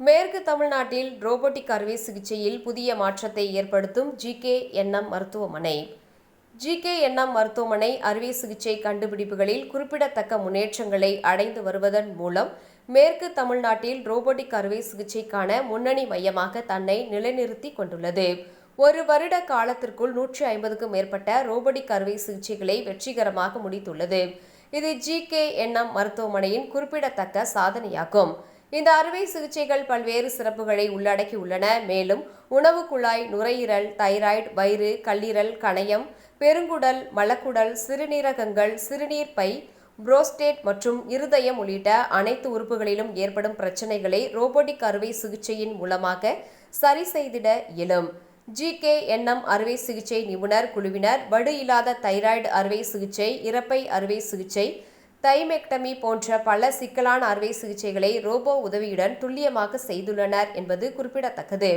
மேற்கு தமிழ்நாட்டில் ரோபோட்டிக் அறுவை சிகிச்சையில் புதிய மாற்றத்தை ஏற்படுத்தும் ஜிகே என்எம் மருத்துவமனை. ஜிகே என்எம் மருத்துவமனை அறுவை சிகிச்சை கண்டுபிடிப்புகளில் குறிப்பிடத்தக்க முன்னேற்றங்களை அடைந்து வருவதன் மூலம் மேற்கு தமிழ்நாட்டில் ரோபோட்டிக் அறுவை சிகிச்சைக்கான முன்னணி மையமாக தன்னை நிலைநிறுத்தி கொண்டுள்ளது. ஒரு வருட காலத்திற்குள் நூற்றி ஐம்பதுக்கும் மேற்பட்ட ரோபோட்டிக் அறுவை சிகிச்சைகளை வெற்றிகரமாக முடித்துள்ளது. இது ஜிகே என்எம் மருத்துவமனையின் குறிப்பிடத்தக்க சாதனையாகும். இந்த அறுவை சிகிச்சைகள் பல்வேறு சிறப்புகளை உள்ளடக்கியுள்ளன. மேலும் உணவு குழாய் நுரையீரல் தைராய்டு வயிறு கல்லீரல் கணையம் பெருங்குடல் மலக்குடல் சிறுநீரகங்கள் சிறுநீர் பை புரோஸ்டேட் மற்றும் இருதயம் உள்ளிட்ட அனைத்து உறுப்புகளிலும் ஏற்படும் பிரச்சனைகளை ரோபோட்டிக் அறுவை சிகிச்சையின் மூலமாக சரி செய்திட இயலும். ஜிகே என்எம் அறுவை சிகிச்சை நிபுணர் குழுவினர் வடு இல்லாத தைராய்டு அறுவை சிகிச்சை இறப்பை அறுவை சிகிச்சை தைமெக்டமி போன்ற பல சிக்கலான அறுவை சிகிச்சைகளை ரோபோ உதவியுடன் துல்லியமாக செய்துள்ளனர் என்பது குறிப்பிடத்தக்கது.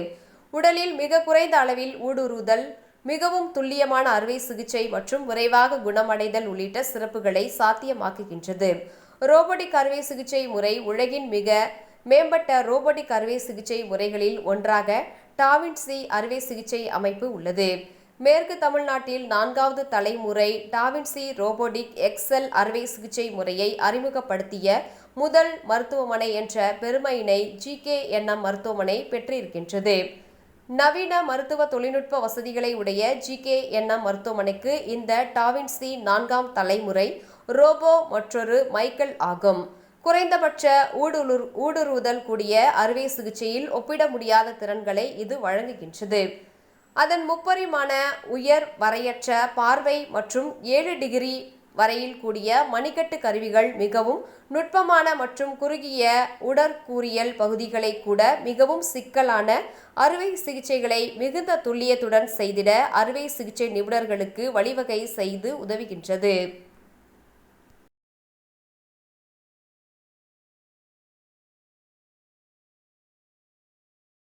உடலில் மிக குறைந்த அளவில் ஊடுருதல் மிகவும் துல்லியமான அறுவை சிகிச்சை மற்றும் விரைவாக குணமடைதல் உள்ளிட்ட சிறப்புகளை சாத்தியமாக்குகின்றது. ரோபோட்டிக் அறுவை சிகிச்சை முறை உலகின் மிக மேம்பட்ட ரோபோட்டிக் அறுவை சிகிச்சை முறைகளில் ஒன்றாக டாவின்சி அறுவை சிகிச்சை அமைப்பு உள்ளது. மேற்கு தமிழ்நாட்டில் நான்காவது தலைமுறை டாவின்சி ரோபோடிக் எக்ஸல் அறுவை சிகிச்சை முறையை அறிமுகப்படுத்திய முதல் மருத்துவமனை என்ற பெருமையினை ஜிகேஎன்எம் மருத்துவமனை பெற்றிருக்கின்றது. நவீன மருத்துவ தொழில்நுட்ப வசதிகளை உடைய ஜிகேஎன்எம் மருத்துவமனைக்கு இந்த டாவின்சி நான்காம் தலைமுறை ரோபோ மற்றொரு மைக்கேல் ஆகும். குறைந்தபட்ச ஊடுருர் ஊடுருவுதல் கூடிய அறுவை சிகிச்சையில் ஒப்பிட முடியாத திறன்களை இது வழங்குகின்றது. அதன் முப்பரிமாண உயர் வரையற்ற பார்வை மற்றும் ஏழு டிகிரி வரையில் கூடிய மணிக்கட்டு கருவிகள் மிகவும் நுட்பமான மற்றும் குறுகிய உடற்கூறியல் பகுதிகளை கூட மிகவும் சிக்கலான அறுவை சிகிச்சைகளை மிகுந்த துல்லியத்துடன் செய்திட அறுவை சிகிச்சை நிபுணர்களுக்கு வழிவகை செய்து உதவுகின்றது.